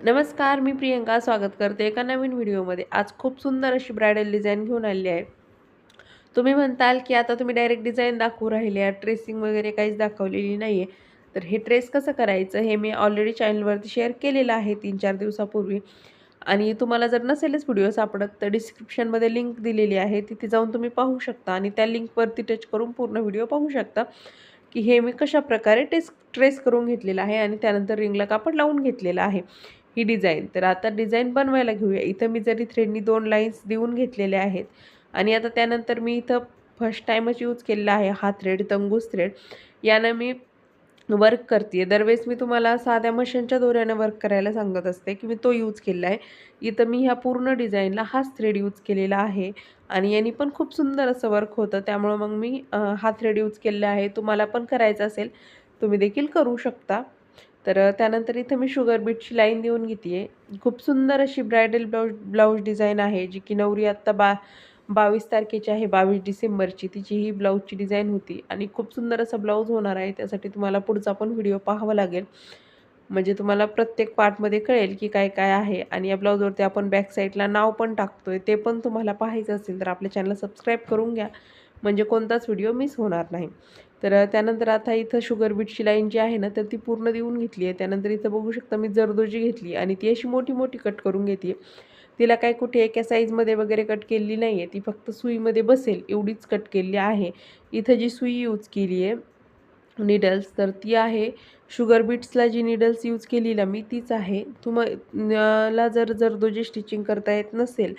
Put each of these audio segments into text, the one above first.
नमस्कार मी प्रियंका स्वागत करते एका नवीन व्हिडिओमध्ये. आज खूप सुंदर अशी ब्रायडल डिझाईन घेऊन आली आहे. तुम्ही म्हणताल की आता तुम्ही डायरेक्ट डिझाईन दाखवू राहिले आहे ट्रेसिंग वगैरे काहीच दाखवलेली नाही आहे तर हे ट्रेस कसं करायचं हे मी ऑलरेडी चॅनलवरती शेअर केलेलं आहे तीन चार दिवसापूर्वी. आणि तुम्हाला जर नसेलच व्हिडिओ सापडत तर डिस्क्रिप्शनमध्ये लिंक दिलेली आहे. तिथे जाऊन तुम्ही पाहू शकता आणि त्या लिंकवरती टच करून पूर्ण व्हिडिओ पाहू शकता की हे मी कशा प्रकारे टेस ट्रेस करून घेतलेलं आहे आणि त्यानंतर रिंगला कापड लावून घेतलेलं आहे. ही डिझाईन. तर आता डिझाईन बनवायला घेऊया. इथं मी जरी थ्रेडनी दोन लाईन्स देऊन घेतलेल्या आहेत आणि आता त्यानंतर मी इथं फर्स्ट टाईमच यूज केलेला आहे हा थ्रेड तंगूस थ्रेड यानं मी वर्क करते दरवेळेस मी तुम्हाला साध्या मशीनच्या दोऱ्यानं वर्क करायला सांगत असते की मी तो यूज केलेला आहे. इथं मी ह्या पूर्ण डिझाईनला हाच थ्रेड यूज केलेला आहे आणि यांनी पण खूप सुंदर असं वर्क होतं. त्यामुळं मग मी हा थ्रेड यूज केलेला आहे. तुम्हाला पण करायचं असेल तुम्ही देखील करू शकता. तर त्यानंतर इथं मी शुगर बीटची लाईन देऊन घेते आहे खूप सुंदर अशी ब्रायडल ब्लाऊज ब्लाऊज डिझाईन आहे जी की नवरी आत्ता बा बावीस तारखेची आहे बावीस डिसेंबरची. तिची ही ब्लाऊजची डिझाईन होती आणि खूप सुंदर असा ब्लाऊज होणार आहे त्यासाठी तुम्हाला पुढचा पण व्हिडिओ पाहावा लागेल. म्हणजे तुम्हाला प्रत्येक पार्टमध्ये कळेल की काय काय आहे आणि या ब्लाऊजवरती आपण बॅक साईडला नाव पण टाकतोय ते पण तुम्हाला पाहायचं असेल तर आपल्या चॅनलला सबस्क्राईब करून घ्या. म्हणजे कोणताच व्हिडिओ मिस होणार नाही. तर त्यानंतर आता इथं शुगर बीटची लाईन जी आहे ना तर ती पूर्ण देऊन घेतली आहे. त्यानंतर इथं बघू शकता मी जरदोजी घेतली आणि ती अशी मोठी मोठी कट करून घेते. तिला काय कुठे एका साईजमध्ये वगैरे कट केलेली नाही आहे ती फक्त सुईमध्ये बसेल एवढीच कट केलेली आहे. इथं जी सुई यूज केली आहे निडल्स तर ती आहे. शुगर बीट्सला जी निडल्स यूज केलेला मी तीच आहे. तुम्हाला जर जरदोजी स्टिचिंग करता येत नसेल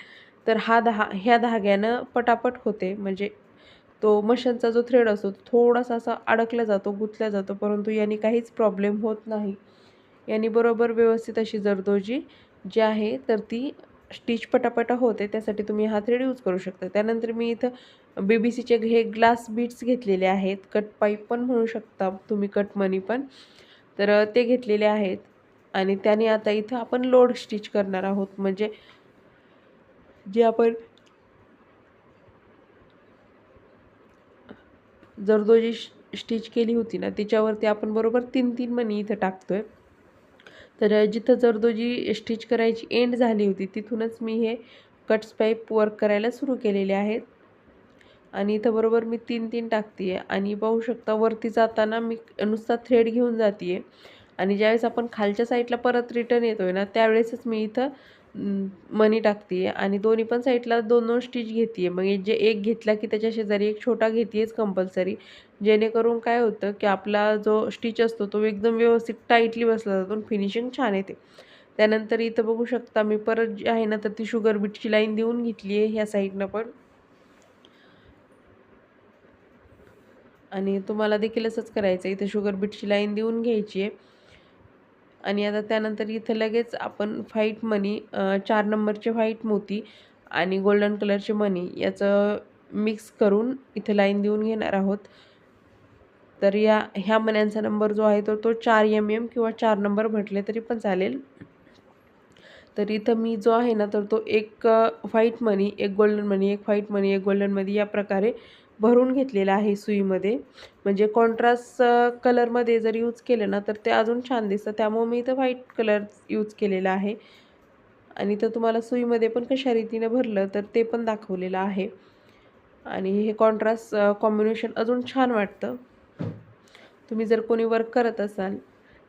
तर हा दहा ह्या धाग्यानं पटापट होते. म्हणजे तो मशीनचा जो थ्रेड असतो तो थोडासा असा अडकला जातो गुंतला जातो परंतु याने काहीच प्रॉब्लेम होत नाही. याने बरोबर व्यवस्थित अशी जरदोजी जी आहे तर ती स्टिच पटापटा होते त्यासाठी तुम्ही हा थ्रेड यूज करू शकता. त्यानंतर मी इथं बी बी सीचे हे ग्लास बीट्स घेतलेले आहेत. कट पाईप पण म्हणू शकता तुम्ही कट मनी पण. तर ते घेतलेले आहेत. आणि त्याने आता इथं आपण लोड स्टिच करणार आहोत. म्हणजे जे आपण जरदोजी स्टिच केली होती ना तिच्यावरती आपण बरोबर तीन तीन मणी इथं टाकतो आहे तर जिथं जरदोजी स्टिच करायची एंड झाली होती तिथूनच मी हे कट्स पाईप वर्क करायला सुरू केलेले आहेत. आणि इथं बरोबर मी तीन तीन टाकते आहे आणि पाहू शकता वरती जाताना मी नुसता थ्रेड घेऊन जाते आहे आणि ज्यावेळेस आपण खालच्या साईडला परत रिटर्न येतो आहे ना त्यावेळेसच मी इथं मनी टाकते आहे आणि दोन्ही पण साईडला दोन दोन स्टिच घेते आहे मग जे एक घेतला की त्याच्या शेजारी एक छोटा घेते आहेच कंपल्सरी जेणेकरून काय होतं की आपला जो स्टिच असतो तो एकदम व्यवस्थित टाईटली बसला जातो फिनिशिंग छान येते. त्यानंतर इथं बघू शकता मी परत जी आहे ना तर ती शुगर बीटची लाईन देऊन घेतली आहे ह्या साईडनं पण. आणि तुम्हाला देखील असंच करायचं आहे इथं शुगर बीटची लाईन देऊन घ्यायची आहे आणि आता त्यानंतर इथं लगेच आपण व्हाईट मनी चार नंबरचे व्हाईट मोती आणि गोल्डन कलरचे मनी याचं मिक्स करून इथं लाईन देऊन घेणार आहोत. तर या ह्या मण्यांचा नंबर जो आहे तो तो चार एम एम किंवा चार नंबर म्हटले तरी पण चालेल. तर इथं मी जो आहे ना तर तो एक व्हाईट मनी एक गोल्डन मनी एक व्हाईट मनी एक गोल्डन मनी या प्रकारे भरून घेतलेला आहे सुईमध्ये. म्हणजे कॉन्ट्रास्ट कलरमध्ये जर यूज केलं ना तर ते अजून छान दिसतं. त्यामुळे मी इथं व्हाईट कलर यूज केलेला आहे. आणि तर तुम्हाला सुईमध्ये पण कशा रीतीने भरलं तर ते पण दाखवलेलं आहे. आणि हे कॉन्ट्रास्ट कॉम्बिनेशन अजून छान वाटतं. तुम्ही जर कोणी वर्क करत असाल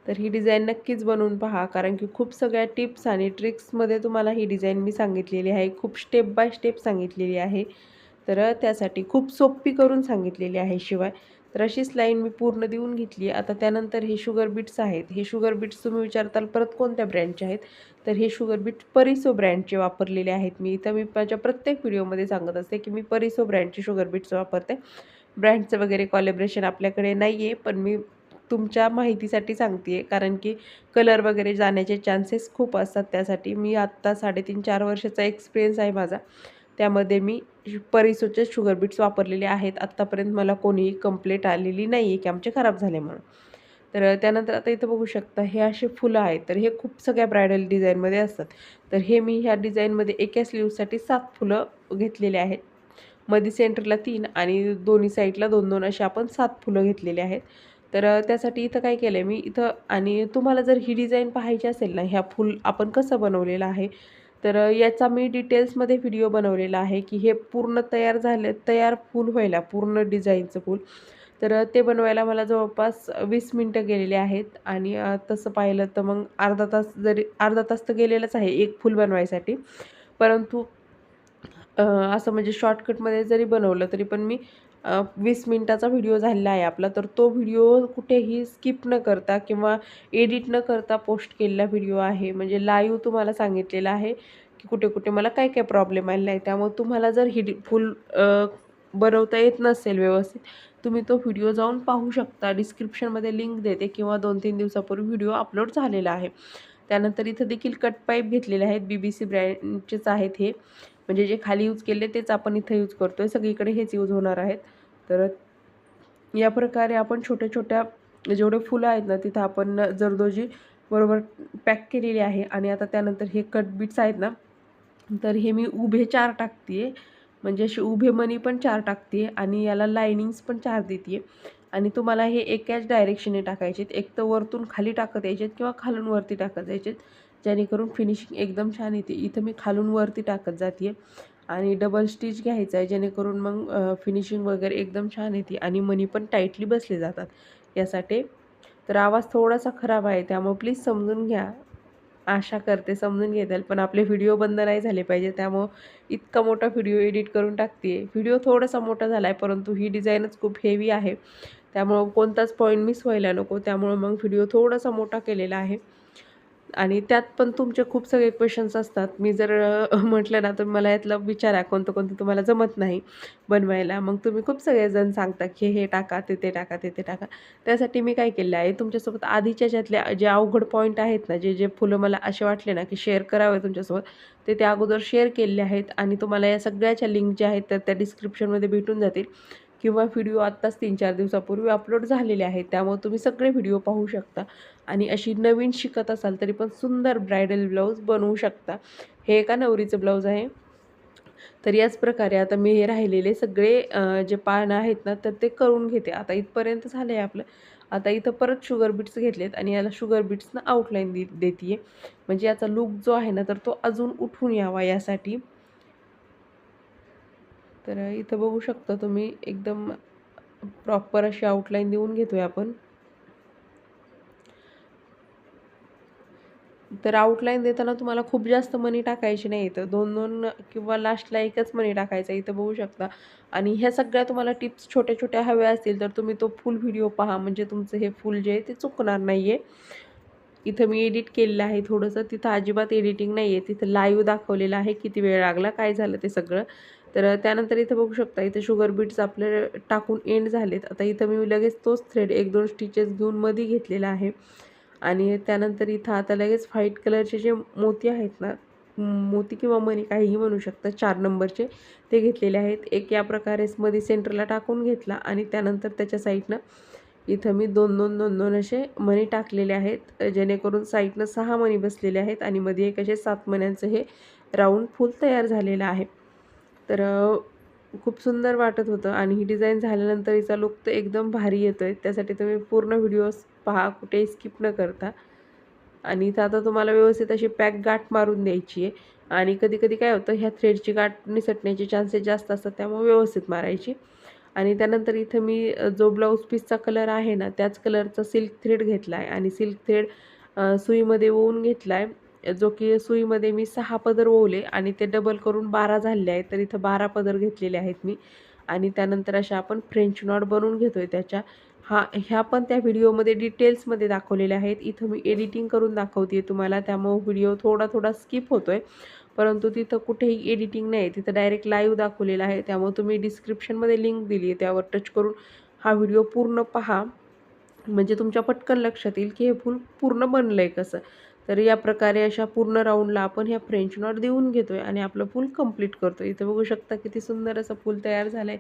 तर ही डिझाईन नक्कीच बनवून पहा. कारण की खूप सगळ्या टिप्स आणि ट्रिक्समध्ये तुम्हाला ही डिझाईन मी सांगितलेली आहे. खूप स्टेप बाय स्टेप सांगितलेली आहे. तर त्यासाठी खूप सोपी करून सांगितलेली आहे शिवाय. तर अशीच लाईन मी पूर्ण देऊन घेतली आता त्यानंतर हे शुगर बीट्स आहेत. हे शुगर बीट्स तुम्ही विचारताल परत कोणत्या ब्रँडचे आहेत? तर हे शुगर बीट परिसो ब्रँडचे वापरलेले आहेत. मी इथं मी माझ्या प्रत्येक व्हिडिओमध्ये सांगत असते की मी परिसो ब्रँडचे शुगर बीट्स वापरते. ब्रँडचं वगैरे कॉलेब्रेशन आपल्याकडे नाही आहे पण मी तुमच्या माहितीसाठी सांगते आहे कारण की कलर वगैरे जाण्याचे चान्सेस खूप असतात त्यासाठी. मी आत्ता साडेतीन चार वर्षाचा एक्सपिरियन्स आहे माझा. त्यामध्ये मी परिसोचे शुगर बीट्स वापरलेले आहेत. आत्तापर्यंत मला कोणीही कंप्लेंट आलेली नाही आहे की आमचे खराब झाले म्हणून. तर त्यानंतर आता इथं बघू शकता हे असे फुलं आहेत. तर हे खूप सगळ्या ब्रायडल डिझाईनमध्ये असतात. तर हे मी ह्या डिझाईनमध्ये एका स्लीवसाठी सात फुलं घेतलेले आहेत. मध्ये सेंटरला तीन आणि दोन्ही साईडला दोन दोन असे आपण सात फुलं घेतलेले आहेत. तर त्यासाठी इथं काय केलं आहे मी इथं आणि तुम्हाला जर ही डिझाईन पाहायची असेल ना ह्या फुल आपण कसं बनवलेलं आहे तर याचा मी डिटेल्समध्ये व्हिडिओ बनवलेला आहे की हे पूर्ण तयार झाले तयार फूल व्हायला पूर्ण डिझाईनचं फूल. तर ते बनवायला मला जवळपास वीस मिनटं गेलेले आहेत आणि तसं पाहिलं तर मग अर्धा तास जरी अर्धा तास तर गेलेलाच आहे एक फूल बनवायसाठी. परंतु असं म्हणजे शॉर्टकटमध्ये जरी बनवलं तरी पण मी वीस मिनटाचा व्हिडिओ झालेला आहे आपला तर तो व्हिडिओ कुठेही स्किप न करता किंवा एडिट न करता पोस्ट केलेला व्हिडिओ आहे. म्हणजे लाईव्ह तुम्हाला सांगितलेला आहे की कुठे कुठे मला काय काय प्रॉब्लेम आलेला आहे त्यामुळे तुम्हाला जर हिड फुल बनवता येत नसेल व्यवस्थित तुम्ही तो व्हिडिओ जाऊन पाहू शकता. डिस्क्रिप्शनमध्ये लिंक देते किंवा दोन तीन दिवसापूर्वी व्हिडिओ अपलोड झालेला आहे. त्यानंतर इथं देखील कट पाईप घेतलेले आहेत. बी बी सी ब्रँडचेच आहेत हे. म्हणजे जे खाली यूज केले तेच आपण इथं यूज करतो आहे सगळीकडे हेच यूज होणार आहेत. तर या प्रकारे आपण छोट्या छोट्या जेवढे फुलं आहेत ना तिथं आपण जरदोजी बरोबर पॅक केलेली आहे. आणि आता त्यानंतर हे कट बीट्स आहेत ना तर हे मी उभे चार टाकते म्हणजे असे उभे मनी पण चार टाकते आणि याला लायनिंग्स पण चार देते आणि तुम्हाला हे एकाच डायरेक्शनने टाकायचे आहेत एक तर वरतून खाली टाकत यायचे आहेत किंवा खालून वरती टाकत जायचे आहेत जेणेकरून फिनिशिंग एकदम छान येते. इथं मी खालून वरती टाकत जाते. आणि डबल स्टिच घ्यायचं आहे जेणेकरून मग फिनिशिंग वगैरे एकदम छान येते आणि मनी पण टाईटली बसले जातात. यासाठी. तर आवाज थोडासा खराब आहे त्यामुळे प्लीज समजून घ्या. आशा करते समजून घेताल पण आपले व्हिडिओ बंद नाही झाले पाहिजे त्यामुळं इतका मोठा व्हिडिओ एडिट करून टाकते व्हिडिओ थोडासा मोठा झाला आहे परंतु ही डिझाईनच खूप हेवी आहे. त्यामुळं कोणताच पॉईंट मिस व्हायला नको त्यामुळं मग व्हिडिओ थोडासा मोठा केलेला आहे. आणि त्यात पण तुमचे खूप सगळे क्वेश्चन्स असतात. मी जर म्हटलं ना तर मला यातलं विचारा कोणतं कोणतं तुम्हाला जमत नाही बनवायला. मग तुम्ही खूप सगळेजण सांगता की हे टाका ते ते टाका ते ते टाका. त्यासाठी मी काय केलं आहे तुमच्यासोबत आधीच्या ज्यातल्या जे अवघड पॉईंट आहेत ना जे जे फुलं मला असे वाटले ना की शेअर करावे तुमच्यासोबत ते त्या अगोदर शेअर केले आहेत. आणि तुम्हाला या सगळ्याच्या लिंक ज्या आहेत तर त्या डिस्क्रिप्शनमध्ये भेटून जातील. किंवा व्हिडिओ आत्ताच तीन चार दिवसापूर्वी अपलोड झालेले आहेत त्यामुळे तुम्ही सगळे व्हिडिओ पाहू शकता. आणि अशी नवीन शिकत असाल तरी पण सुंदर ब्रायडल ब्लाऊज बनवू शकता. हे एका नवरीचं ब्लाऊज आहे. तर याच प्रकारे आता मी हे राहिलेले सगळे जे पानं आहेत ना तर ते करून घेते. आता इथपर्यंत झालं आहे आपलं. आता इथं परत शुगर बीट्स घेतलेत आणि याला शुगर बीट्सनं आउटलाईन दे देते म्हणजे याचा लुक जो आहे ना तर तो अजून उठून यावा यासाठी. तर इथं बघू शकता तुम्ही एकदम प्रॉपर अशी आउटलाईन देऊन घेतोय आपण. तर आउटलाईन देताना तुम्हाला खूप जास्त मनी टाकायची नाही इथं. दोन दोन किंवा लास्टला एकच मनी टाकायचा इथं बघू शकता. आणि ह्या सगळ्या तुम्हाला टिप्स छोट्या छोट्या हव्या असतील तर तुम्ही तो फुल व्हिडिओ पहा. म्हणजे तुमचं हे फुल जे आहे ते चुकणार नाही आहे इथं मी एडिट केलेलं आहे थोडंसं. तिथं अजिबात एडिटिंग नाही आहे तिथं लाईव्ह दाखवलेलं आहे. किती वेळ लागला? काय झालं ते सगळं? तर त्यानंतर इथं बघू शकता इथं शुगर बीट्स आपले टाकून एंड झालेत. आता इथं मी लगेच तोच थ्रेड एक दोन स्टिचेस घेऊन मध्ये घेतलेला आहे. आणि त्यानंतर इथं आता लगेच व्हाईट कलरचे जे मोती आहेत ना मोती किंवा मणी काहीही म्हणू शकता चार नंबरचे ते घेतलेले आहेत. एक या प्रकारे मध्ये सेंटरला टाकून घेतला आणि त्यानंतर त्याच्या साईडनं इथं मी दोन दोन दोन दोन असे मणी टाकलेले आहेत जेणेकरून साईडनं सहा मणी बसलेले आहेत आणि मध्ये एक असे सात मण्यांचं हे राऊंड फूल तयार झालेलं आहे. तर खूप सुंदर वाटत होतं आणि ही डिझाईन झाल्यानंतर हिचा लुक तर एकदम भारी येतो आहे त्यासाठी तुम्ही पूर्ण व्हिडिओज पहा कुठेही स्किप न करता. आणि इथं आता तुम्हाला व्यवस्थित अशी पॅक गाठ मारून द्यायची आहे. आणि कधी कधी काय होतं ह्या थ्रेडची गाठ निसटण्याचे चान्सेस जास्त असतात त्यामुळे व्यवस्थित मारायची. आणि त्यानंतर इथं मी जो ब्लाऊज पीसचा कलर आहे ना त्याच कलरचा सिल्क थ्रेड घेतला आहे आणि सिल्क थ्रेड सुईमध्ये ओवून घेतला आहे जो की सुईमध्ये मी सहा पदर ओवले आणि ते डबल करून बारा झालेले आहेत तर इथं बारा पदर घेतलेले आहेत मी. आणि त्यानंतर अशा आपण फ्रेंच नॉट बनवून घेतो आहे त्याच्या. हा ह्या पण त्या व्हिडिओमध्ये डिटेल्समध्ये दाखवलेल्या आहेत. इथं मी एडिटिंग करून दाखवते तुम्हाला त्यामुळं व्हिडिओ थोडा थोडा स्किप होतो आहे परंतु तिथं कुठेही एडिटिंग नाही तिथं डायरेक्ट लाईव्ह दाखवलेलं आहे. त्यामुळे तुम्ही डिस्क्रिप्शनमध्ये लिंक दिली आहे त्यावर टच करून हा व्हिडिओ पूर्ण पहा. म्हणजे तुमच्या पटकन लक्षात येईल की हे फूल पूर्ण बनलं आहे कसं. तर या प्रकारे अशा पूर्ण राऊंडला आपण ह्या फ्रेंच नॉट देऊन घेतो आहे आणि आपलं फूल कंप्लीट करतो इथं बघू शकता किती सुंदर असं फूल तयार झालं आहे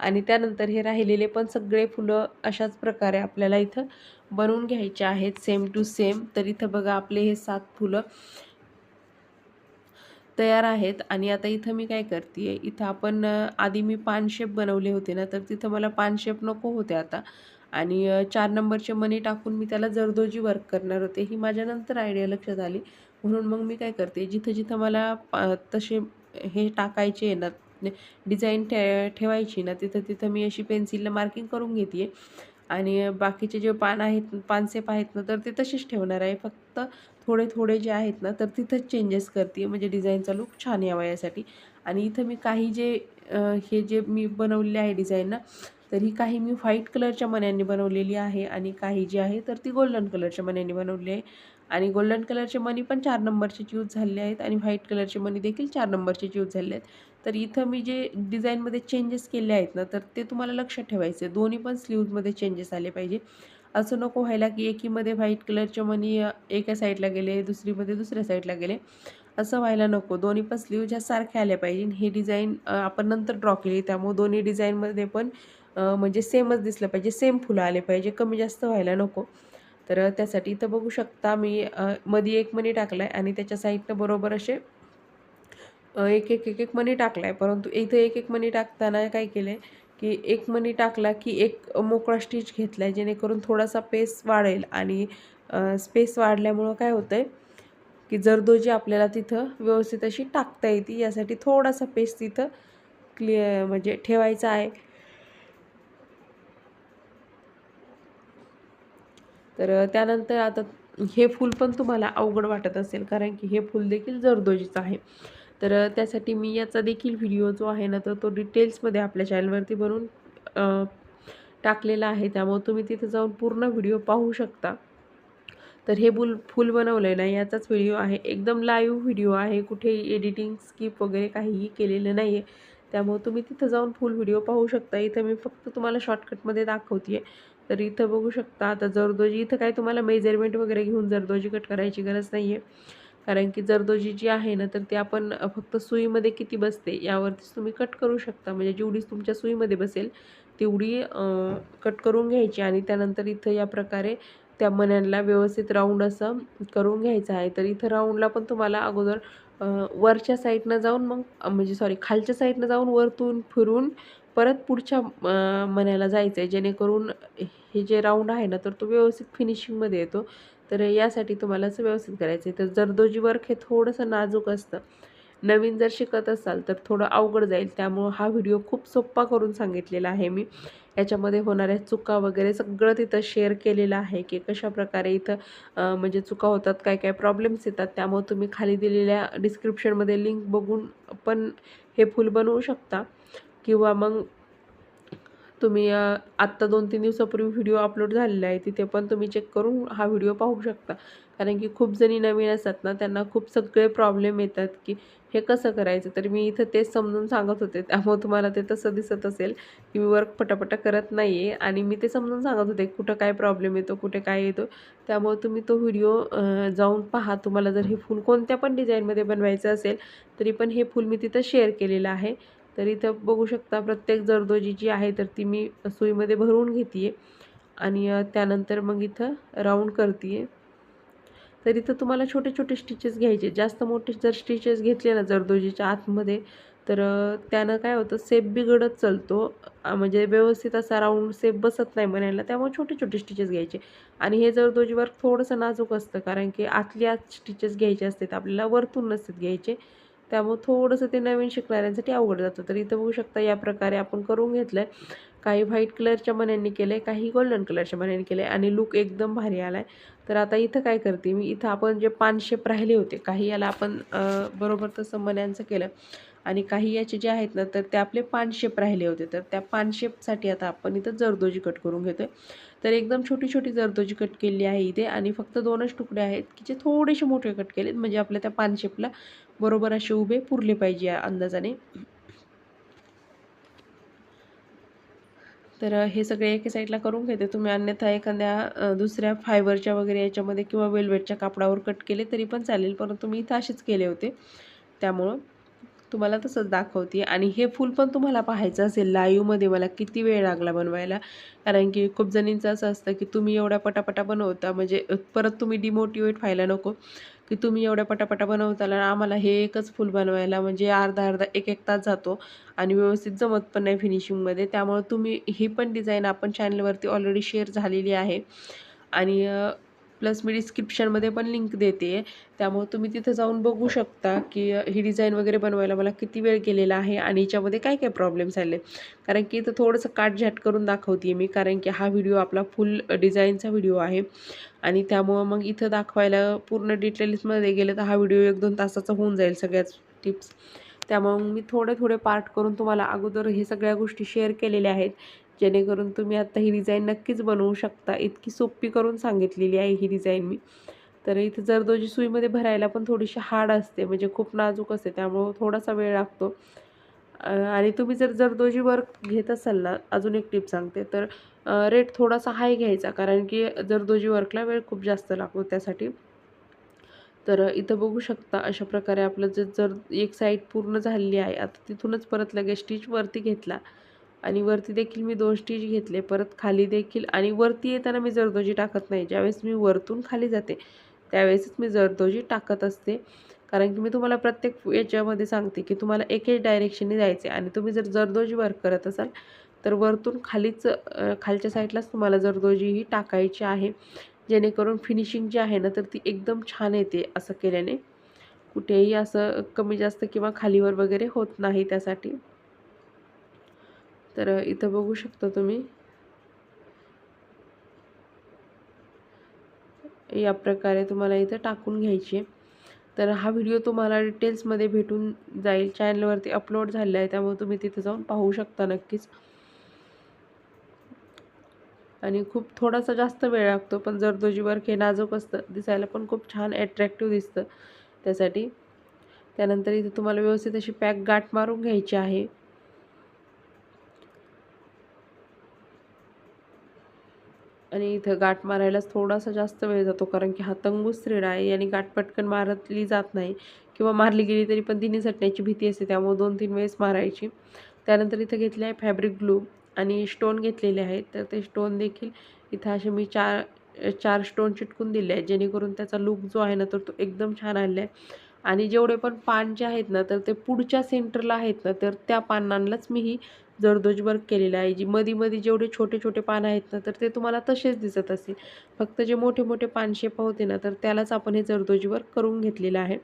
आणि त्यानंतर हे राहिलेले पण सगळे फुलं अशाच प्रकारे आपल्याला इथं बनवून घ्यायचे आहेत सेम टू सेम तर इथं बघा आपले हे सात फुलं तयार आहेत. आणि आता इथं मी काय करते आहे इथं आपण आधी मी पान शेप बनवले होते ना तर तिथं मला पान शेप नको होते आता. आणि चार नंबरचे मणी टाकून मी त्याला जरदोजी वर्क करणार होते. ही माझ्यानंतर आयडिया लक्षात आली. म्हणून मग मी काय करते जिथं जिथं मला पा तसे हे टाकायचे आहे ना म्हणजे डिझाईन ठे ठेवायची ना तिथं तिथं मी अशी पेन्सिलला मार्किंग करून घेते आणि बाकीचे जे पान आहेत पानसेप आहेत ना तर ते तसेच ठेवणार आहे. फक्त थोडे थोडे जे आहेत ना तर तिथंच चेंजेस करते म्हणजे डिझाईनचा लुक छान यावा यासाठी. आणि इथं मी काही जे हे जे मी बनवलेले आहे डिझाईन ना तर ही काही मी व्हाईट कलरच्या मण्यांनी बनवलेली आहे आणि काही जी आहे तर ती गोल्डन कलरच्या मण्यांनी बनवली आहे. आणि गोल्डन कलरचे मनी पण चार नंबरचे यूज झालेले आहेत आणि व्हाईट कलरचे मनी देखील चार नंबरचे यूज झाले आहेत. तर इथं मी जे डिझाईनमध्ये चेंजेस केले आहेत ना तर ते तुम्हाला लक्षात ठेवायचे दोन्ही पण स्लीवमध्ये चेंजेस आले पाहिजे. असं नको व्हायला की एकीमध्ये व्हाईट कलरचे मनी एका साईडला गेले दुसरीमध्ये दुसऱ्या साईडला गेले. असं व्हायला नको. दोन्ही पण स्लीव ज्या सारख्या आल्या पाहिजे. हे डिझाईन आपण नंतर ड्रॉ केली. त्यामुळे दोन्ही डिझाईनमध्ये पण म्हणजे सेमच दिसलं पाहिजे सेम फुलं आले पाहिजे कमी जास्त व्हायला नको. तर त्यासाठी इथं बघू शकता मी मधी मध्ये एक मणी टाकला आहे आणि त्याच्या साईडनं बरोबर असे एक एक एक एक मणी टाकला आहे परंतु इथं एक एक मनी टाकताना काय केलं आहे की एक मणी टाकला की एक मोकळा स्टिच घेतला आहे जेणेकरून थोडासा पेस वाढेल आणि स्पेस वाढल्यामुळं काय होतं आहे की जरदोजी आपल्याला तिथं व्यवस्थित अशी टाकता येते यासाठी थोडासा पेस तिथं क्लिअर म्हणजे ठेवायचा आहे. तर त्यानंतर आता हे फूल पण तुम्हाला अवघड वाटत असेल कारण की हे फूल देखील जरदोजीचं आहे. तर त्यासाठी मी याचा देखील व्हिडिओ जो आहे ना तर तो डिटेल्समध्ये आपल्या चॅनलवरती बनवून टाकलेला आहे. त्यामुळे तुम्ही तिथे जाऊन पूर्ण व्हिडिओ पाहू शकता. तर हे बुल फूल बनवलं आहे ना याचाच व्हिडिओ आहे. एकदम लाईव्ह व्हिडिओ आहे. कुठे एडिटिंग स्किप वगैरे काहीही केलेलं नाही आहे त्यामुळे तुम्ही तिथं जाऊन फुल व्हिडिओ पाहू शकता. इथं मी फक्त तुम्हाला शॉर्टकटमध्ये दाखवते आहे तर इथं बघू शकता आता जरदोजी इथं काय तुम्हाला मेजरमेंट वगैरे घेऊन जरदोजी कट करायची गरज नाही आहे कारण की जरदोजी जी आहे ना तर ते आपण फक्त सुईमध्ये किती बसते यावरतीच तुम्ही कट करू शकता. म्हणजे जेवढी तुमच्या सुईमध्ये बसेल तेवढी कट करून घ्यायची आणि त्यानंतर इथं या प्रकारे त्या मण्यांना व्यवस्थित राऊंड असं करून घ्यायचं आहे. तर इथं राऊंडला पण तुम्हाला अगोदर वरच्या साईडनं जाऊन मग म्हणजे सॉरी खालच्या साईडनं जाऊन वरतून फिरून परत पुढच्या मण्याला जायचं आहे जेणेकरून हे जे राऊंड आहे ना तर तो व्यवस्थित फिनिशिंगमध्ये येतो. तर यासाठी तुम्हाला असं व्यवस्थित करायचं आहे तर जरदोजी वर्क हे थोडंसं नाजूक असतं नवीन जर शिकत असाल तर थोडं अवघड जाईल. त्यामुळं हा व्हिडिओ खूप सोप्पा करून सांगितलेला आहे मी. याच्यामध्ये होणाऱ्या चुका वगैरे सगळं तिथं शेअर केलेलं आहे की कशाप्रकारे इथं म्हणजे चुका होतात काय काय प्रॉब्लेम्स येतात. त्यामुळे तुम्ही खाली दिलेल्या डिस्क्रिप्शनमध्ये लिंक बघून पण हे फूल बनवू शकता. किंवा मग तुम्ही आत्ता दोन तीन दिवसापूर्वी व्हिडिओ अपलोड झालेला आहे तिथे पण तुम्ही चेक करून हा व्हिडिओ पाहू शकता. कारण की खूप जणी नवीन असतात ना त्यांना खूप सगळे प्रॉब्लेम येतात की हे कसं करायचं? तर मी इथं तेच समजून सांगत होते. त्यामुळे तुम्हाला ते तसं दिसत असेल की मी वर्क पटापटा करत नाही आहे आणि मी ते समजून सांगत होते कुठं काय प्रॉब्लेम येतो कुठे काय येतो. त्यामुळे तुम्ही तो व्हिडिओ जाऊन पहा. तुम्हाला जर हे फूल कोणत्या पण डिझाईनमध्ये बनवायचं असेल तरी पण हे फूल मी तिथं शेअर केलेलं आहे. तर इथं बघू शकता प्रत्येक जरदोजी जी आहे तर ती मी सुईमध्ये भरून घेते आहे आणि त्यानंतर मग इथं राऊंड करते आहे तर इथं तुम्हाला छोटे छोटे स्टिचेस घ्यायचे. जास्त मोठे जर स्टिचेस घेतले ना जरदोजीच्या आतमध्ये तर त्यानं काय होतं सेप बिघडत चालतो. म्हणजे व्यवस्थित असा राऊंड सेप बसत नाही म्हणायला त्यामुळे छोटे छोटे स्टिचेस घ्यायचे. आणि हे जरदोजी वर्क थोडंसं नाजूक असतं कारण की आतली आत स्टिचेस घ्यायचे असतात आपल्याला वरतून नसतात घ्यायचे. त्यामुळे थोडंसं ते नवीन शिकणाऱ्यांसाठी अवघड जातं. तर इथं बघू शकता या प्रकारे आपण करून घेतलं आहे काही व्हाईट कलरच्या मण्यांनी केलं आहे काही गोल्डन कलरच्या मण्यांनी केले आणि लुक एकदम भारी आला आहे तर आता इथं काय करते मी? इथं आपण जे पानशेप राहिले होते काही याला आपण बरोबर तसं मण्यांचं केलं. आणि काही याचे जे आहेत ना तर ते आपले पानशेप राहिले होते. तर त्या पानशेपसाठी आता आपण इथं जरदोजी कट करून घेतोय. तर एकदम छोटी छोटी जरदोजी कट केली आहे इथे आणि फक्त दोनच तुकडे आहेत की जे थोडेसे मोठे कट केलेत. म्हणजे आपल्या त्या पानशेपला बरोबर असे उभे पुरले पाहिजे या अंदाजाने. तर हे सगळे एके साईडला करून घेते. तुम्ही अन्यथा एखाद्या दुसऱ्या फायबरच्या वगैरे याच्यामध्ये किंवा वेलवेटच्या कापडावर कट केले तरी पण चालेल. परंतु मी इथं असेच केले होते. त्यामुळं तुम्हाला तसंच दाखवते. आणि हे फूल पण तुम्हाला पाहायचं असेल लाईवमध्ये मला किती वेळ लागला बनवायला. कारण की खूप जणींचं असं असतं की तुम्ही एवढ्या पटापटा बनवता म्हणजे परत तुम्ही डिमोटिवेट व्हायला नको. की तुम्ही एवढ्या पटापटा बनवताला आम्हाला हे एकच फूल बनवायला म्हणजे अर्धा अर्धा एक एक तास जातो आणि व्यवस्थित जमत पण नाही फिनिशिंगमध्ये त्यामुळे तुम्ही ही पण डिझाईन आपण चॅनलवरती ऑलरेडी शेअर झालेली आहे. आणि प्लस मी डिस्क्रिप्शनमध्ये पण लिंक देते. त्यामुळे तुम्ही तिथं जाऊन बघू शकता की ही डिझाईन वगैरे बनवायला मला किती वेळ गेलेला आहे आणि याच्यामध्ये काय काय प्रॉब्लेम्स आले. कारण की इथं थोडंसं काटझाट करून दाखवते मी कारण की हा व्हिडिओ आपला फुल डिझाईनचा व्हिडिओ आहे. आणि त्यामुळं मग इथं दाखवायला पूर्ण डिटेल्समध्ये गेलं तर हा व्हिडिओ एक दोन तासाचा होऊन जाईल सगळ्याच टिप्स. त्यामुळं मी थोडे थोडे पार्ट करून तुम्हाला अगोदर हे सगळ्या गोष्टी शेअर केलेल्या आहेत. जेणेकरून तुम्ही आत्ता ही डिझाईन नक्कीच बनवू शकता. इतकी सोपी करून सांगितलेली आहे ही डिझाईन मी. तर इथं जरदोजी सुईमध्ये भरायला पण थोडीशी हार्ड असते म्हणजे खूप नाजूक असते त्यामुळं थोडासा वेळ लागतो. आणि तुम्ही जर जरदोजी वर्क घेत असाल ना अजून एक टिप सांगते. तर रेट थोडासा हाय घ्यायचा कारण की जरदोजी वर्कला वेळ खूप जास्त लागतो त्यासाठी. तर इथं बघू शकता अशा प्रकारे आपलं जर जर एक साईड पूर्ण झालेली आहे आता तिथूनच परत लगेच स्टिच वरती घेतला. आणि वरती देखील मी दोन स्टिच घेतले परत खाली देखील. आणि वरती येताना मी जरदोजी टाकत नाही. ज्यावेळेस मी वरतून खाली जाते त्यावेळेसच मी जरदोजी टाकत असते. कारण की मी तुम्हाला प्रत्येक याच्यामध्ये सांगते की तुम्हाला एकच डायरेक्शनने जायचे आणि तुम्ही जर जरदोजी वर्क करत असाल तर वरतून खालीच खालच्या साईडलाच तुम्हाला जरदोजी ही टाकायची आहे. जेणेकरून फिनिशिंग जी आहे ना तर ती एकदम छान येते असं केल्याने. कुठेही असं कमी जास्त किंवा खालीवर वगैरे होत नाही त्यासाठी. तर इथं बघू शकता तुम्ही. या प्रकारे तुम्हाला इथं टाकून घ्यायची तर हा व्हिडिओ तुम्हाला डिटेल्समध्ये भेटून जाईल. चॅनलवरती अपलोड झालेला आहे त्यामुळे तुम्ही तिथे जाऊन पाहू शकता नक्कीच. आणि खूप थोडासा जास्त वेळ लागतो पण जरदोजी वर्क हे नाजूक असतं दिसायला पण खूप छान ॲट्रॅक्टिव्ह दिसतं त्यासाठी. त्यानंतर इथे तुम्हाला व्यवस्थित अशी पॅक गाठ मारून घ्यायची आहे. आणि इथं गाठ मारायलाच थोडासा जास्त वेळ जातो कारण की हा तंगूस थ्रेड आहे आणि गाठ पटकन मारतली जात नाही किंवा मारली गेली तरी पण तिने सटण्याची भीती असते त्यामुळे दोन तीन वेळेस मारायची. त्यानंतर इथं घेतले आहे फॅब्रिक ग्लू आणि स्टोन घेतलेले आहेत तर ते स्टोन देखील इथं असे मी चार चार स्टोन चिटकून दिले आहेत जेणेकरून त्याचा लुक जो आहे ना तर तो एकदम छान आलेला आहे. आणि जेवढे पण पान जे आहेत ना तर ते पुढच्या सेंटरला आहेत ना तर त्या पानांनाच मी ही जरदोज वर्क केलेलं आहे. जी मधी मधी जेवढे छोटे छोटे पानं आहेत ना तर ते तुम्हाला तसेच दिसत असेल. फक्त जे मोठे मोठे पानशेप होते ना तर त्यालाच आपण हे जरदोजी वर्क करून घेतलेलं आहे.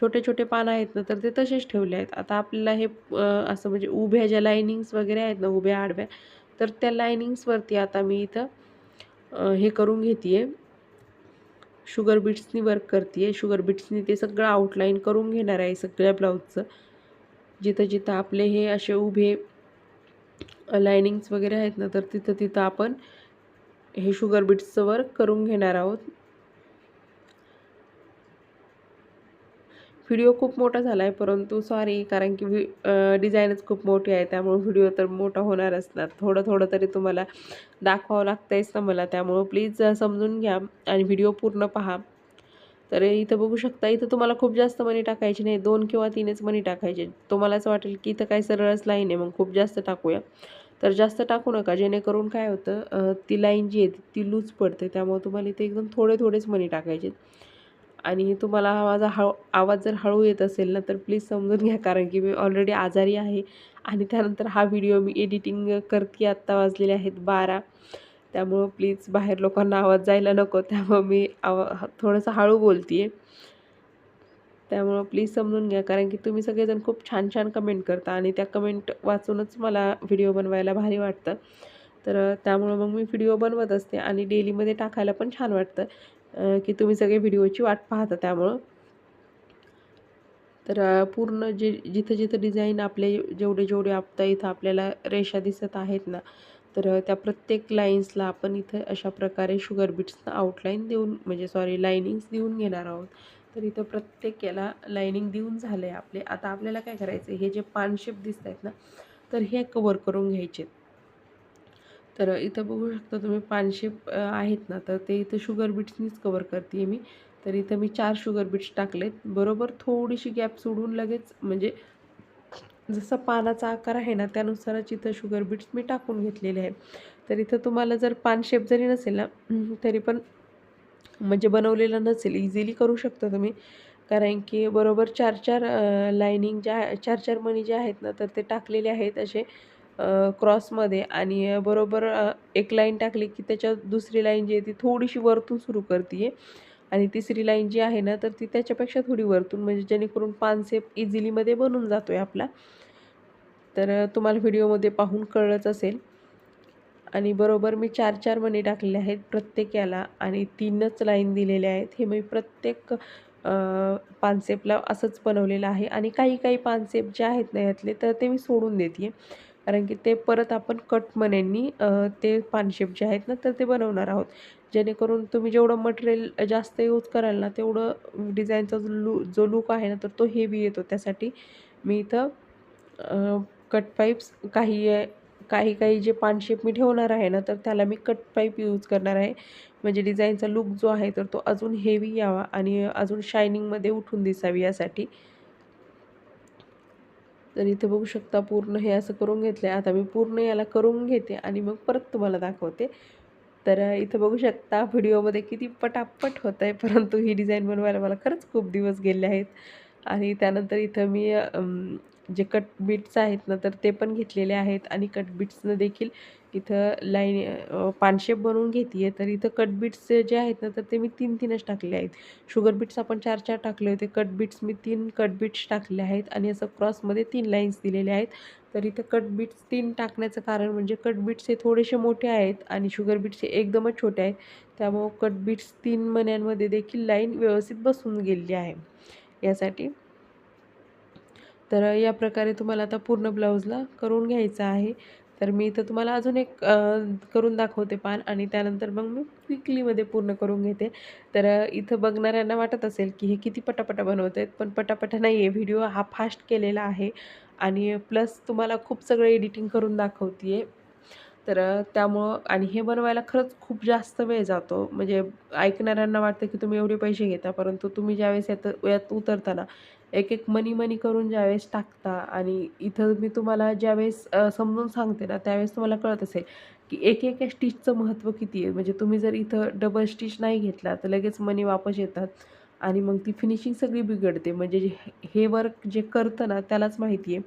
छोटे छोटे पानं आहेत ना तर ते तसेच ठेवले आहेत. आता आपल्याला हे असं म्हणजे उभ्या ज्या लायनिंग्स वगैरे आहेत ना उभ्या आडव्या तर त्या लायनिंग्सवरती आता मी इथं हे करून घेते आहे शुगर बीट्सनी वर्क करते आहे शुगर बीट्सनी ते सगळं आउटलाईन करून घेणार आहे सगळ्या ब्लाऊजचं जिथं जिथं आपले हे असे उभे लायनिंग्स वगैरे आहेत ना तर तिथं तिथं आपण हे शुगर बीट्सचं वर्क करून घेणार आहोत. व्हिडिओ खूप मोठा झाला आहे परंतु सॉरी कारण की डिझाईनच खूप मोठी आहे त्यामुळं व्हिडिओ तर मोठा होणारच ना थोडं थोडं तरी तुम्हाला दाखवावं लागतंयच ना मला त्यामुळं प्लीज समजून घ्या आणि व्हिडिओ पूर्ण पहा. तर इथं बघू शकता इथं तुम्हाला खूप जास्त मनी टाकायची नाही दोन किंवा तीनच मनी टाकायचे. तुम्हाला असं वाटेल की इथं काय सरळच लाईन आहे मग खूप जास्त टाकूया. तर जास्त टाकू नका जेणेकरून काय होतं ती लाईन जी आहे ती लूज पडते त्यामुळे तुम्हाला इथे एकदम थोडे थोडेच मनी टाकायचे आणि तुम्हाला हा माझा हळू आवाज जर हळू येत असेल ना तर प्लीज समजून घ्या कारण की मी ऑलरेडी आजारी आहे. आणि त्यानंतर हा व्हिडिओ मी एडिटिंग करते आत्ता वाजलेले आहेत बारा. त्यामुळं प्लीज बाहेर लोकांना आवाज जायला नको. त्यामुळं मी आवा थोडंसं हळू बोलते आहे त्यामुळं प्लीज समजून घ्या कारण की तुम्ही सगळेजण खूप छान छान कमेंट करता आणि त्या कमेंट वाचूनच मला व्हिडिओ बनवायला भारी वाटतं. तर त्यामुळं मग मी व्हिडिओ बनवत असते आणि डेलीमध्ये टाकायला पण छान वाटतं. की तुम्ही सगळे व्हिडिओची वाट पाहता त्यामुळं. तर पूर्ण जे जिथं जिथं डिझाईन आपले जेवढे जेवढे आपता इथं आपल्याला रेषा दिसत आहेत ना तर त्या प्रत्येक लाईन्सला आपण इथं अशा प्रकारे शुगर बीट्सनं आउटलाईन देऊन म्हणजे सॉरी लाईनिंग्स देऊन घेणार आहोत. तर इथं प्रत्येक याला लाईनिंग देऊन झालं आहे आपले. आता आपल्याला काय करायचं हे जे पानशेप दिसत आहेत ना तर हे कवर करून घ्यायचे तर इथं बघू शकता तुम्ही पानशेप आहेत ना तर ते इथं शुगर बीट्सनीच कवर करते मी. तर इथं मी चार शुगर बीट्स टाकलेत. बरोबर थोडीशी गॅप सोडून लगेच म्हणजे जसं पानाचा आकार आहे ना त्यानुसारच इथं शुगर बीट्स मी टाकून घेतलेले आहे तर इथं तुम्हाला जर पान शेप जरी नसेल ना तरी पण म्हणजे बनवलेलं नसेल इझिली करू शकता तुम्ही. कारण की बरोबर चार चार लाईनिंग ज्या चार चार मणी ज्या आहेत ना तर ते टाकलेले आहेत असे. क्रॉसमध्ये आणि बरोबर एक लाईन टाकली की त्याच्यात दुसरी लाईन जी आहे ती थोडीशी वरतून सुरू करते आहे आणि तिसरी लाईन जी आहे ना तर ती त्याच्यापेक्षा थोडी वरतून म्हणजे जेणेकरून पान सेप इझिलीमध्ये बनून जातो आहे आपला. तर तुम्हाला व्हिडिओमध्ये पाहून कळलंच असेल. आणि बरोबर मी चार चार मणी टाकलेले आहेत प्रत्येक याला आणि तीनच लाईन दिलेल्या आहेत. हे मी प्रत्येक पानसेपला असंच बनवलेलं आहे. आणि काही काही पानसेप जे आहेत ना यातले तर ते मी सोडून देते कारण की ते परत आपण कट मण्यांनी ते पानशेप जे आहेत ना तर ते बनवणार आहोत. जेणेकरून तुम्ही जेवढं मटेरियल जास्त यूज कराल ना तेवढं डिझाईनचा जो लू जो लूक आहे ना तर तो हेवी येतो. त्यासाठी मी इथं कट पाईप्स काही काही काही जे पानशेप मी ठेवणार आहे ना तर त्याला मी कट पाईप यूज करणार आहे. म्हणजे डिझाईनचा लुक जो आहे तर तो अजून हेवी यावा आणि अजून शायनिंगमध्ये उठून दिसावी यासाठी. तर इथे बघू शकता पूर्ण हे असं करून घेतलं आहे आता मी पूर्ण याला करून घेते आणि मग परत तुम्हाला दाखवते. तर इथं बघू शकता व्हिडिओमध्ये किती पटापट होत आहे परंतु ही डिझाईन बनवायला मला खरंच खूप दिवस गेले आहेत. आणि त्यानंतर इथं मी जे कट बीट्स आहेत ना तर ते पण घेतलेले आहेत. आणि कट बीट्सनं देखील इथं लाईन पानशेप बनवून घेते आहे तर इथं कट बीट्स जे आहेत ना तर ते मी तीन तीनच टाकले आहेत. शुगर बीट्स आपण चार चार टाकले होते कट बीट्स मी तीन कट बीट्स टाकले आहेत. आणि असं क्रॉसमध्ये तीन लाईन्स दिलेले आहेत. तर इथं कट बीट्स तीन टाकण्याचं कारण म्हणजे कट बीट्स हे थोडेसे मोठे आहेत आणि शुगर बीट्स हे एकदमच छोटे आहेत. त्यामुळं कट बीट्स तीन महिन्यांमध्ये देखील लाईन व्यवस्थित बसून गेलेली आहे. यासाठी तर या प्रकारे तुम्हाला आता पूर्ण ब्लाऊजला करून घ्यायचं आहे. तर मी इथं तुम्हाला अजून एक करून दाखवते पान आणि त्यानंतर मग मी क्विकलीमध्ये पूर्ण करून घेते. तर इथं बघणाऱ्यांना वाटत असेल की हे किती पटापटा बनवत आहेत पण पटापटा नाही आहे व्हिडिओ हा फास्ट केलेला आहे आणि प्लस तुम्हाला खूप सगळं एडिटिंग करून दाखवते आहे तर त्यामुळं आणि हे बनवायला खरंच खूप जास्त वेळ जातो. म्हणजे ऐकणाऱ्यांना वाटतं की तुम्ही एवढे पैसे घेता परंतु तुम्ही ज्यावेळेस यात यात उतरताना एक एक मनी मनी करून ज्यावेळेस टाकता आणि इथं मी तुम्हाला ज्यावेळेस समजून सांगते ना त्यावेळेस तुम्हाला कळत असेल की एक एक स्टिचचं महत्त्व किती आहे. म्हणजे तुम्ही जर इथं डबल स्टिच नाही घेतला तर लगेच मनी वापस येतात आणि मग ती फिनिशिंग सगळी बिघडते. म्हणजे हे वर्क जे करतं ना त्यालाच माहिती आहे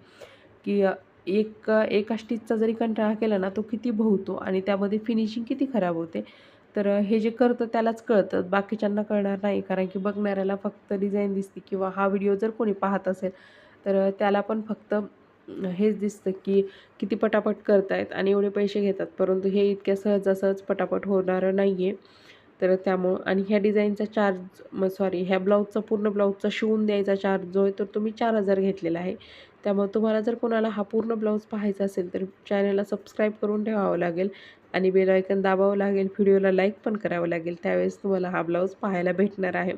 की एक एका स्टिचचा जरी कंटाळा केला ना तो किती भोवतो आणि त्यामध्ये फिनिशिंग किती खराब होते. तर हे जे करतं त्यालाच कळतं. बाकीच्यांना कळणार नाही कारण की बघणाऱ्याला फक्त डिझाईन दिसते किंवा हा व्हिडिओ जर कोणी पाहत असेल तर त्याला पण फक्त हेच दिसतं की किती पटापट करतायत आणि एवढे पैसे घेतात. परंतु हे इतक्या सहजासहज पटापट होणारं नाही आहे तर त्यामुळं आणि ह्या डिझाईनचा चार्ज मग सॉरी ह्या ब्लाऊजचा पूर्ण ब्लाऊजचा शिवून द्यायचा चार्ज जो आहे तर तुम्ही चार हजार घेतलेला आहे. त्यामुळे तुम्हाला जर कोणाला हा पूर्ण ब्लाऊज पाहायचा असेल तर चॅनलला सबस्क्राईब करून ठेवावं लागेल. आणि बेल आयकन दाबावं लागेल व्हिडिओला लाईक पण करावं लागेल. त्यावेळेस तुम्हाला हा ब्लाऊज पाहायला भेटणार आहे.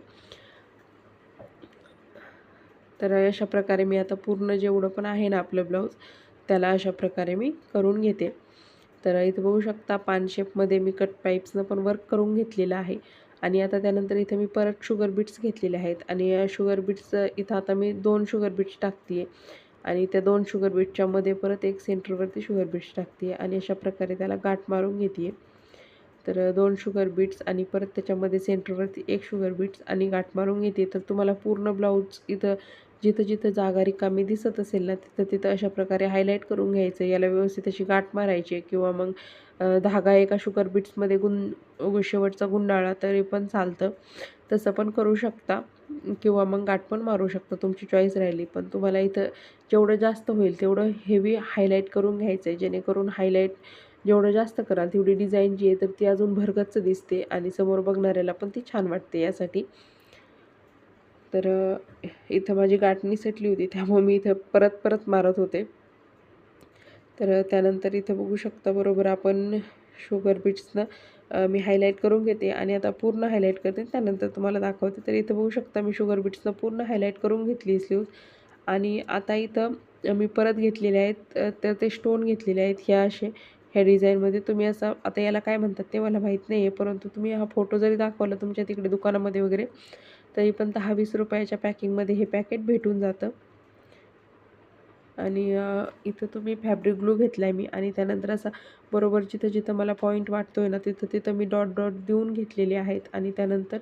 तर अशा प्रकारे मी आता पूर्ण जेवढं पण आहे ना आपलं ब्लाऊज त्याला अशा प्रकारे मी करून घेते. तर इथं बघू शकता पानशेपमध्ये मी कट पाईप्सनं पण वर्क करून घेतलेलं आहे. आणि आता त्यानंतर इथं मी परत शुगर बीट्स घेतलेले आहेत. आणि शुगर बीट्स इथं आता मी दोन शुगर बीट्स टाकते आहे आणि त्या दोन शुगर बीटच्यामध्ये परत एक सेंटरवरती शुगर बीट्स टाकते आणि अशा प्रकारे त्याला गाठ मारून घेते तर दोन शुगर बीट्स आणि परत त्याच्यामध्ये सेंटरवरती एक शुगर बीट्स आणि गाठ मारून घेते तर तुम्हाला पूर्ण ब्लाऊज इथं जिथं जिथं जागा रिकामी दिसत असेल ना तिथं तिथं अशा प्रकारे हायलाईट करून घ्यायचं. याला व्यवस्थित अशी गाठ मारायची किंवा मग धागा एका शुगर बीट्समध्ये गुं शेवटचा गुंडाळा तरी पण चालतं. तसं पण करू शकता. किंवा मग गाठ पण मारू शकता तुमची चॉईस राहिली. पण तुम्हाला इथं जेवढं जास्त होईल तेवढं हेवी हायलाईट करून घ्यायचं आहे जेणेकरून हायलाईट जेवढं जास्त कराल तेवढी डिझाईन जी आहे तर ती अजून भरगच्च दिसते आणि समोर बघणाऱ्याला पण ती छान वाटते यासाठी. तर इथं माझी गाठ सटली होती त्यामुळे मी इथं परत परत मारत होते. तर त्यानंतर इथं बघू शकता बरोबर आपण शुगर बीट्सनं मी हायलाईट करून घेते आणि आता पूर्ण हायलाईट करते. त्यानंतर तुम्हाला दाखवते. तर इथं बघू शकता मी शुगर बीट्सनं पूर्ण हायलाईट करून घेतली स्लीव्ज. आणि आता इथं मी परत घेतलेले आहेत. तर ते स्टोन घेतलेले आहेत ह्या असे ह्या डिझाईनमध्ये. तुम्ही असं आता याला काय म्हणतात ते मला माहीत नाही आहे परंतु तुम्ही हा फोटो जरी दाखवला तुमच्या तिकडे दुकानामध्ये वगैरे तरी पण दहा वीस रुपयाच्या पॅकिंगमध्ये हे पॅकेट भेटून जातं. आणि इथं तुम्ही फॅब्रिक ग्लू घेतला आहे मी आणि त्यानंतर असा बरोबर जिथं जिथं मला पॉईंट वाटतो आहे ना तिथं तिथं मी डॉट डॉट देऊन घेतलेले आहेत आणि त्यानंतर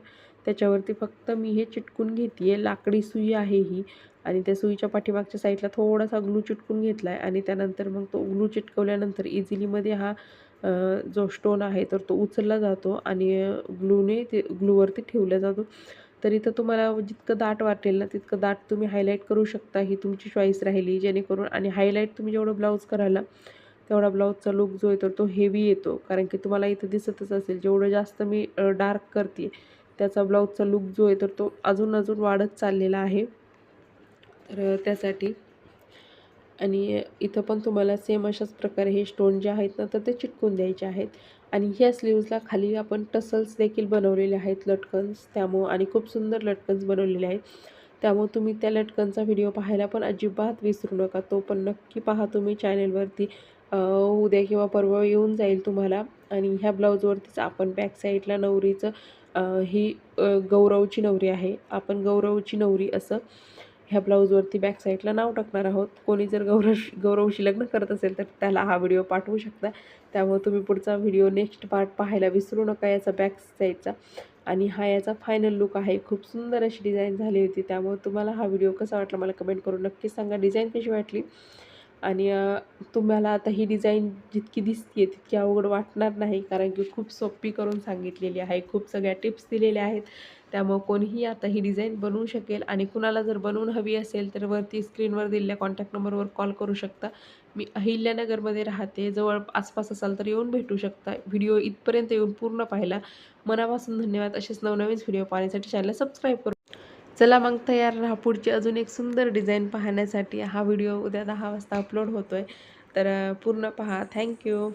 त्याच्यावरती फक्त मी हे चिटकून घेते आहे लाकडी सुई आहे ही आणि त्या सुईच्या पाठीमागच्या साईडला थोडासा ग्लू चिटकून घेतला आहे आणि त्यानंतर मग तो ग्लू चिटकवल्यानंतर इझिलीमध्ये हा जो स्टोन आहे तर तो उचलला जातो आणि ग्लूने ते ग्लूवरती ठेवला जातो. तर इथं तुम्हाला जितकं दाट वाटेल ना तितकं दाट तुम्ही हायलाईट करू शकता ही तुमची चॉईस राहिली. जेणेकरून आणि हायलाईट तुम्ही जेवढं ब्लाऊज कराल तेवढा ब्लाऊजचा लुक जो येतो तो हेवी येतो. कारण की तुम्हाला इथं दिसतच असेल जेवढं जास्त मी डार्क करते त्याचा ब्लाऊजचा लुक जो आहे तर तो अजून अजून वाढत चाललेला आहे. तर त्यासाठी आणि इथं पण तुम्हाला सेम अशाच प्रकारे हे स्टोन जे आहेत ना तर ते चिटकून द्यायचे आहेत. आणि ह्या स्लीव्जला खाली आपण टसल्स देखील बनवलेले आहेत लटकन्स. त्यामुळं आणि खूप सुंदर लटकन्स बनवलेले आहेत. त्यामुळे तुम्ही त्या लटकनचा व्हिडिओ पाहायला पण अजिबात विसरू नका. तो पण नक्की पहा तुम्ही चॅनेलवरती उद्या किंवा परवा येऊन जाईल तुम्हाला. आणि ह्या ब्लाऊजवरतीच आपण बॅक साईडला नवरीचं ही गौरवची नवरी आहे. आपण गौरवची नवरी असं ह्या ब्लाऊजवरती बॅक साईडला नाव टाकणार आहोत. कोणी जर गौरव गौरवशी लग्न करत असेल तर त्याला हा व्हिडिओ पाठवू शकता. त्यामुळे तुम्ही पुढचा व्हिडिओ नेक्स्ट पार्ट पाहायला विसरू नका याचा बॅक साईडचा आणि हा याचा फायनल लुक आहे. खूप सुंदर अशी डिझाईन झाली होती. त्यामुळे तुम्हाला हा व्हिडिओ कसा वाटला मला कमेंट करून नक्की सांगा. डिझाईन कशी वाटली? आणि तुम्हाला आता ही डिझाईन जितकी दिसते तितकी अवघड वाटणार नाही. कारण की खूप सोपी करून सांगितलेली आहे. खूप सगळ्या टिप्स दिलेल्या आहेत. त्यामुळं कोणीही आता ही डिझाईन बनवू शकेल आणि कुणाला जर बनवून हवी असेल तर वरती स्क्रीनवर दिलेल्या कॉन्टॅक्ट नंबरवर कॉल करू शकता. मी अहिल्यानगरमध्ये राहते. जवळ आसपास असाल तर येऊन भेटू शकता. व्हिडिओ इथपर्यंत येऊन पूर्ण पाहिला मनापासून धन्यवाद. असेच नवनवीन व्हिडिओ पाहण्यासाठी चॅनलला सबस्क्राईब करू चला मग तयार राहा. पुढची अजून एक सुंदर डिझाईन पाहण्यासाठी हा व्हिडिओ उद्या दहा वाजता अपलोड होतो आहे तर पूर्ण पहा. थँक्यू